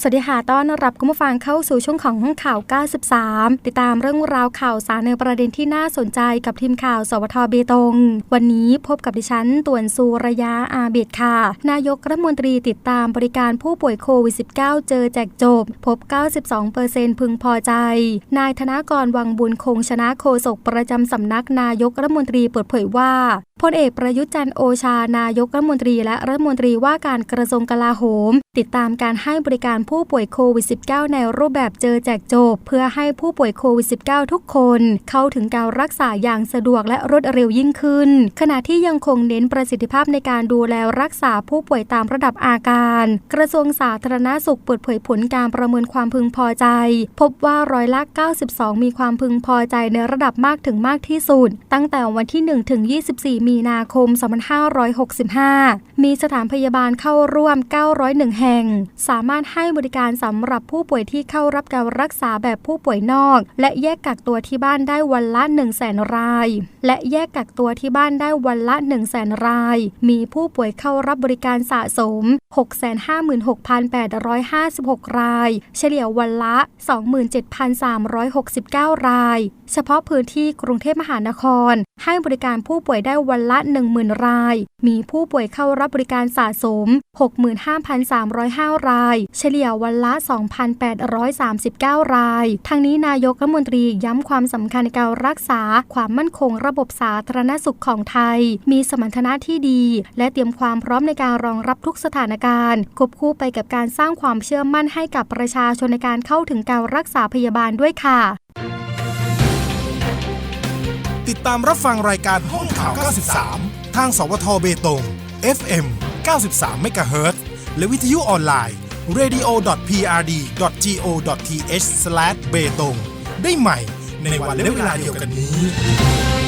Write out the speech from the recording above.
สวัสดีค่ะ ต้อนรับคุณผู้ฟังเข้าสู่ช่วงของข่าว 93 ติดตามเรื่องราวข่าวสารในประเด็นที่น่าสนใจกับทีมข่าว สวทเบตง วันนี้พบกับดิฉันต่วนสุระยะอาเบดค่ะ นายกรัฐมนตรีติดตามบริการผู้ป่วยโควิด -19 เจอแจกจบ พบ 92%พึงพอใจ นายธนากรวังบุญคงชนะโฆษกประจำสำนักนายกรัฐมนตรีเปิดเผยว่า พลเอกประยุทธ์จันโอชานายกรัฐมนตรีและรัฐมนตรีว่าการกระทรวงกลาโหม ติดตามการให้บริการผู้ป่วยโควิด -19 ในรูปแบบเจอแจกจบ เพื่อให้ผู้ป่วยโควิด -19 ทุกคน เข้าถึงการรักษาอย่างสะดวกและรวดเร็วยิ่งขึ้น ขณะที่ยังคงเน้นประสิทธิภาพในการดูแลรักษาผู้ป่วยตามระดับอาการ กระทรวงสาธารณาสุขเปิดเผยผลการประเมินความพึงพอใจ พบว่าร้อยละ 92 มีความพึงพอใจในระดับมากถึงมากที่สุด ตั้งแต่วันที่ 1 ถึง 24 มีนาคม 2565 มีสถานพยาบาลเข้าร่วม 901 แห่ง สามารถให้บริการสำหรับผู้ป่วยที่เข้ารับการรักษาแบบผู้ป่วยนอก และแยกกักตัวที่บ้านได้วันละ 100,000 ราย และแยกกักตัวที่บ้านได้วันละ 100,000 ราย มีผู้ป่วยเข้ารับบริการสะสม 656,856 ราย เฉลี่ยวันละ 27,369 ราย เฉพาะพื้นที่กรุงเทพมหานคร ให้บริการผู้ป่วยได้วันละ 10,000 ราย มีผู้ป่วยเข้ารับบริการสะสม 65,305 ราย เฉลี่ยวันละ 2,839 ราย ทั้งนี้นายกรัฐมนตรีย้ำความสำคัญในการรักษาความมั่นคงระบบสาธารณสุขของไทย มีสมรรถนะที่ดี และเตรียมความพร้อมในการรองรับทุกสถานการควบคู่ไปกับการสร้างความเชื่อมั่นให้กับประชาชนในการเข้าถึงการรักษาพยาบาลด้วยค่ะ ติดตามรับฟังรายการห้องข่าว 93 ทางสวทเบตง FM 93 MHz และวิทยุออนไลน์ radio.prd.go.th/ เบตงได้ใหม่ในวันและเวลาเดียวกันนี้